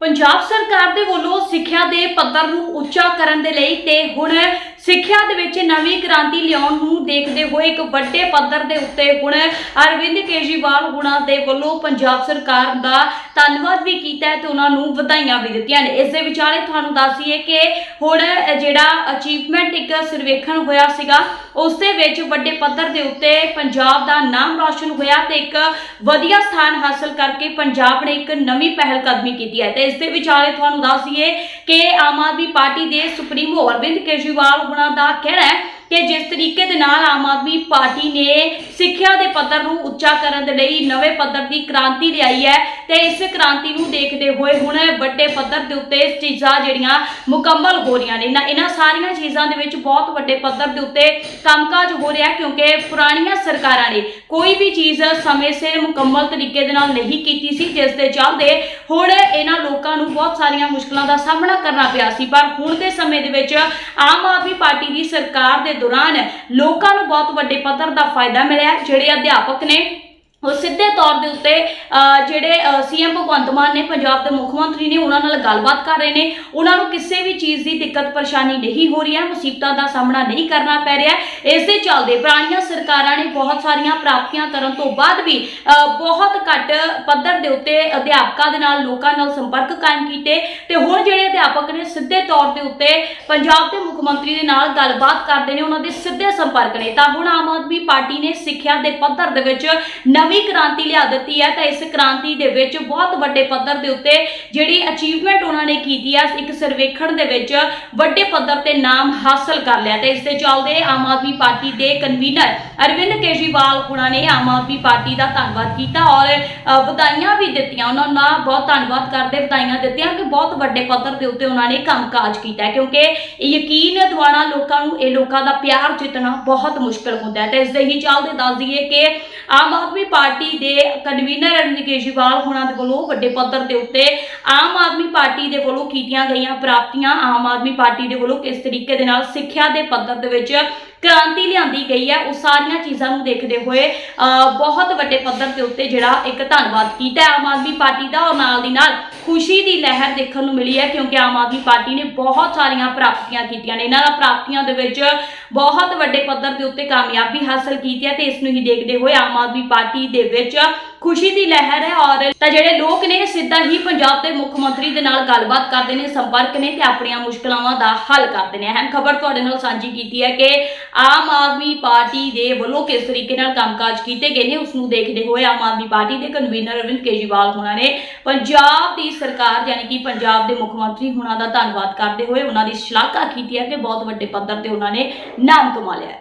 ਪੰਜਾਬ ਸਰਕਾਰ ਦੇ ਵੱਲੋਂ ਸਿੱਖਿਆ ਦੇ ਪੱਧਰ ਨੂੰ ਉੱਚਾ ਕਰਨ ਦੇ ਲਈ ਤੇ ਹੁਣ ਸਿੱਖਿਆ ਦੇ ਵਿੱਚ ਨਵੀਂ ਕ੍ਰਾਂਤੀ ਲਿਆਉਣ ਨੂੰ ਦੇਖਦੇ ਹੋਏ ਇੱਕ ਵੱਡੇ ਪੱਧਰ ਦੇ ਉੱਤੇ ਹੁਣ ਅਰਵਿੰਦ ਕੇਜਰੀਵਾਲ ਹੁਣਾਂ ਦੇ ਵੱਲੋਂ ਪੰਜਾਬ ਸਰਕਾਰ ਦਾ ਧੰਨਵਾਦ ਵੀ ਕੀਤਾ ਹੈ ਤੇ ਉਹਨਾਂ ਨੂੰ ਵਧਾਈਆਂ ਵੀ ਦਿੱਤੀਆਂ ਨੇ। ਇਸ ਦੇ ਵਿਚਾਲੇ ਤੁਹਾਨੂੰ ਦੱਸ ਕਿ ਹੁਣ ਜਿਹੜਾ ਅਚੀਵਮੈਂਟ ਇੱਕ ਸਰਵੇਖਣ ਹੋਇਆ ਸੀਗਾ, ਉਸ ਦੇ ਵਿੱਚ ਵੱਡੇ ਪੱਧਰ ਦੇ ਉੱਤੇ ਪੰਜਾਬ ਦਾ ਨਾਮ ਰੌਸ਼ਨ ਹੋਇਆ ਤੇ ਇੱਕ ਵਧੀਆ ਸਥਾਨ ਹਾਸਲ ਕਰਕੇ ਪੰਜਾਬ ਨੇ ਇੱਕ ਨਵੀਂ ਪਹਿਲ ਕਦਮੀ ਕੀਤੀ ਹੈ। ਤੇ ਇਸ ਦੇ ਵਿਚਾਲੇ ਤੁਹਾਨੂੰ ਦੱਸ ਕਿ ਆਮ ਆਦਮੀ ਪਾਰਟੀ ਦੇ ਸੁਪਰੀਮੋ ਅਰਵਿੰਦ ਕੇਜਰੀਵਾਲ ਹੁਣਾਂ ਦਾ ਕਹਿਣਾ ਹੈ ਕਿ ਜਿਸ ਤਰੀਕੇ ਦੇ ਨਾਲ ਆਮ ਆਦਮੀ ਪਾਰਟੀ ਨੇ ਸਿੱਖਿਆ ਦੇ ਪੱਧਰ ਨੂੰ ਉੱਚਾ ਕਰਨ ਦੇ ਲਈ ਨਵੇਂ ਪੱਧਰ ਦੀ ਕ੍ਰਾਂਤੀ ਲਿਆਈ ਹੈ ਤੇ ਇਸ ਕ੍ਰਾਂਤੀ ਨੂੰ ਦੇਖਦੇ ਹੋਏ ਹੁਣ ਵੱਡੇ ਪੱਧਰ ਦੇ ਉੱਤੇ ਚੀਜ਼ਾਂ ਜਿਹੜੀਆਂ ਮੁਕੰਮਲ ਹੋ ਰਹੀਆਂ ਨੇ। ਨਾ ਇਹਨਾਂ ਸਾਰੀਆਂ ਚੀਜ਼ਾਂ ਦੇ ਵਿੱਚ ਬਹੁਤ ਵੱਡੇ ਪੱਧਰ ਦੇ ਉੱਤੇ ਕੰਮਕਾਜ ਹੋ ਰਿਹਾ ਕਿਉਂਕਿ ਪੁਰਾਣੀਆਂ ਸਰਕਾਰਾਂ ਨੇ ਕੋਈ ਵੀ ਚੀਜ਼ ਸਮੇਂ ਸਿਰ ਮੁਕੰਮਲ ਤਰੀਕੇ ਦੇ ਨਾਲ ਨਹੀਂ ਕੀਤੀ ਸੀ, ਜਿਸ ਦੇ ਚੱਲਦੇ ਹੁਣ ਇਹਨਾਂ ਲੋਕਾਂ ਨੂੰ ਬਹੁਤ ਸਾਰੀਆਂ ਮੁਸ਼ਕਲਾਂ ਦਾ ਸਾਹਮਣਾ ਕਰਨਾ ਪਿਆ ਸੀ। ਪਰ ਹੁਣ ਦੇ ਸਮੇਂ ਦੇ ਵਿੱਚ ਆਮ ਆਦਮੀ ਪਾਰਟੀ ਦੀ ਸਰਕਾਰ ਦੇ ਦੌਰਾਨ ਲੋਕਾਂ ਨੂੰ ਬਹੁਤ ਵੱਡੇ ਪੱਧਰ ਦਾ ਫਾਇਦਾ ਮਿਲਿਆ ਜਿਹੜੇ ਅਧਿਆਪਕ ਨੇ ਉਹ ਸਿੱਧੇ ਤੌਰ ਦੇ ਉੱਤੇ ਅਹ, ਜਿਹੜੇ ਸੀਐਮ ਭਗਵੰਤ ਮਾਨ ਨੇ ਪੰਜਾਬ ਦੇ ਮੁੱਖ ਮੰਤਰੀ ਨੇ ਉਹਨਾਂ ਨਾਲ ਗੱਲਬਾਤ ਕਰ ਰਹੇ ਨੇ। ਉਹਨਾਂ ਨੂੰ ਕਿਸੇ ਵੀ ਚੀਜ਼ ਦੀ ਦਿੱਕਤ ਪਰੇਸ਼ਾਨੀ ਨਹੀਂ ਹੋ ਰਹੀ ਹੈ ਮੁਸੀਬਤਾਂ ਦਾ ਸਾਹਮਣਾ ਨਹੀਂ ਕਰਨਾ ਪੈ ਰਿਹਾ। ਇਸ ਦੇ ਚੱਲਦੇ ਪੁਰਾਣੀਆਂ ਸਰਕਾਰਾਂ ਨੇ ਬਹੁਤ ਸਾਰੀਆਂ ਪ੍ਰਾਪਤੀਆਂ ਕਰਨ ਤੋਂ ਬਾਅਦ ਵੀ ਬਹੁਤ ਘੱਟ ਪੱਧਰ ਦੇ ਉੱਤੇ ਅਧਿਆਪਕਾਂ ਦੇ ਨਾਲ ਲੋਕਾਂ ਨਾਲ ਸੰਪਰਕ ਕਾਇਮ ਕੀਤੇ ਤੇ ਹੁਣ ਜਿਹੜੇ ਅਧਿਆਪਕ ਨੇ ਸਿੱਧੇ ਤੌਰ ਦੇ ਉੱਤੇ ਪੰਜਾਬ ਦੇ ਮੁੱਖ ਮੰਤਰੀ ਦੇ ਨਾਲ ਗੱਲਬਾਤ ਕਰਦੇ ਨੇ ਉਹਨਾਂ ਦੇ ਸਿੱਧੇ ਸੰਪਰਕ ਨੇ। ਤਾਂ ਹੁਣ ਆਮ ਆਦਮੀ ਪਾਰਟੀ ਨੇ ਸਿੱਖਿਆ ਦੇ ਪੱਧਰ ਦੇ ਵਿੱਚ ਨਵ ਕ੍ਰਾਂਤੀ ਲਿਆ ਦਿੱਤੀ ਹੈ ਤਾਂ ਇਸ ਕ੍ਰਾਂਤੀ ਦੇ ਵਿੱਚ ਬਹੁਤ ਵੱਡੇ ਪੱਧਰ ਦੇ ਉੱਤੇ ਜਿਹੜੀ ਅਚੀਵਮੈਂਟ ਉਹਨਾਂ ਨੇ ਕੀਤੀ ਹੈ, ਇੱਕ ਸਰਵੇਖਣ ਦੇ ਵਿੱਚ ਵੱਡੇ ਪੱਧਰ ਤੇ ਨਾਮ ਹਾਸਲ ਕਰ ਲਿਆ। ਤੇ ਇਸ ਦੇ ਚੱਲਦੇ ਆਮ ਆਦਮੀ ਪਾਰਟੀ ਦੇ ਕਨਵੀਨਰ ਅਰਵਿੰਦ ਕੇਜਰੀਵਾਲ ਹੁਣਾਂ ਨੇ ਆਮ ਆਦਮੀ ਪਾਰਟੀ ਦਾ ਧੰਨਵਾਦ ਕੀਤਾ ਔਰ ਵਧਾਈਆਂ ਵੀ ਦਿੱਤੀਆਂ। ਉਹਨਾਂ ਦਾ ਬਹੁਤ ਧੰਨਵਾਦ ਕਰਦੇ ਵਧਾਈਆਂ ਦਿੱਤੀਆਂ ਕਿ ਬਹੁਤ ਵੱਡੇ ਪੱਧਰ ਦੇ ਉੱਤੇ ਉਹਨਾਂ ਨੇ ਕੰਮਕਾਜ ਕੀਤਾ ਕਿਉਂਕਿ ਯਕੀਨ ਦਿਵਾਣਾ ਲੋਕਾਂ ਨੂੰ, ਇਹ ਲੋਕਾਂ ਦਾ ਪਿਆਰ ਜਿੱਤਣਾ ਬਹੁਤ ਮੁਸ਼ਕਲ ਹੁੰਦਾ ਹੈ। ਤੇ ਇਸ ਦੇ ਹੀ ਚੱਲਦੇ ਦੱਸ ਦਈਏ ਕਿ ਆਮ ਆਦਮੀ ਪਾਰਟੀ ਦੇ ਕਨਵੀਨਰ ਅਰਵਿੰਦ ਕੇਜਰੀਵਾਲ ਹੋਣਾ ਦੇ ਵੱਲੋਂ ਵੱਡੇ ਪੱਧਰ ਦੇ ਉੱਤੇ ਆਮ ਆਦਮੀ ਪਾਰਟੀ ਦੇ ਵੱਲੋਂ ਕੀਤੀਆਂ ਗਈਆਂ ਪ੍ਰਾਪਤੀਆਂ, ਆਮ ਆਦਮੀ ਪਾਰਟੀ ਦੇ ਵੱਲੋਂ ਕਿਸ ਤਰੀਕੇ ਦੇ ਨਾਲ ਸਿੱਖਿਆ ਦੇ ਪੱਧਰ ਦੇ ਵਿੱਚ ਕ੍ਰਾਂਤੀ ਲਿਆਂਦੀ ਗਈ ਹੈ। ਉਹ ਸਾਰੀਆਂ ਚੀਜ਼ਾਂ ਨੂੰ ਦੇਖਦੇ ਹੋਏ ਬਹੁਤ ਵੱਡੇ ਪੱਧਰ ਦੇ ਉੱਤੇ ਜਿਹੜਾ ਇੱਕ ਧੰਨਵਾਦ ਕੀਤਾ ਆਮ ਆਦਮੀ ਪਾਰਟੀ ਦਾ ਔਰ ਨਾਲ ਦੀ ਨਾਲ ਖੁਸ਼ੀ ਦੀ ਲਹਿਰ ਦੇਖਣ ਨੂੰ ਮਿਲੀ ਹੈ ਕਿਉਂਕਿ ਆਮ ਆਦਮੀ ਪਾਰਟੀ ਨੇ ਬਹੁਤ ਸਾਰੀਆਂ ਪ੍ਰਾਪਤੀਆਂ ਕੀਤੀਆਂ ਨੇ। ਇਹਨਾਂ ਦਾ ਪ੍ਰਾਪਤੀਆਂ ਦੇ ਵਿੱਚ ਬਹੁਤ ਵੱਡੇ ਪੱਧਰ ਦੇ ਉੱਤੇ ਕਾਮਯਾਬੀ ਹਾਸਲ ਕੀਤੀ ਹੈ ਤੇ ਇਸ ਨੂੰ ਹੀ ਦੇਖਦੇ ਹੋਏ ਆਮ ਆਦਮੀ ਪਾਰਟੀ ਦੇ ਵਿੱਚ ਖੁਸ਼ੀ ਦੀ ਲਹਿਰ ਹੈ ਔਰ ਤਾਂ ਜਿਹੜੇ ਲੋਕ ਨੇ ਸਿੱਧਾ ਹੀ ਪੰਜਾਬ ਦੇ ਮੁੱਖ ਮੰਤਰੀ ਦੇ ਨਾਲ ਗੱਲਬਾਤ ਕਰਦੇ ਨੇ, ਸੰਪਰਕ ਨੇ ਤੇ ਆਪਣੀਆਂ ਮੁਸ਼ਕਲਾਵਾਂ ਦਾ ਹੱਲ ਕਰਦੇ ਨੇ ਅਹਿਮ ਖਬਰ ਤੁਹਾਡੇ ਨਾਲ ਸਾਂਝੀ ਕੀਤੀ ਹੈ ਕਿ ਆਮ ਆਦਮੀ ਪਾਰਟੀ ਦੇ ਵੱਲੋਂ ਕਿਸ ਤਰੀਕੇ ਨਾਲ ਕੰਮਕਾਜ ਕੀਤੇ ਗਏ ਨੇ ਉਸ ਨੂੰ ਦੇਖਦੇ ਹੋਏ ਆਮ ਆਦਮੀ ਪਾਰਟੀ ਦੇ ਕਨਵੀਨਰ ਅਰਵਿੰਦ ਕੇਜਰੀਵਾਲ ਹੋਣਾ ਨੇ। ਪੰਜਾਬ ਦੀ ਸਰਕਾਰ ਯਾਨੀ ਕਿ ਪੰਜਾਬ ਦੇ ਮੁੱਖ ਮੰਤਰੀ ਹੋਣਾ ਦਾ ਧੰਨਵਾਦ ਕਰਦੇ ਹੋਏ ਉਹਨਾਂ ਦੀ ਸ਼ਲਾਘਾ ਕੀਤੀ ਹੈ ਕਿ ਬਹੁਤ ਵੱਡੇ ਪੱਧਰ ਤੇ ਉਹਨਾਂ ਨੇ ਨਾਮ ਕਮਾ ਲਿਆ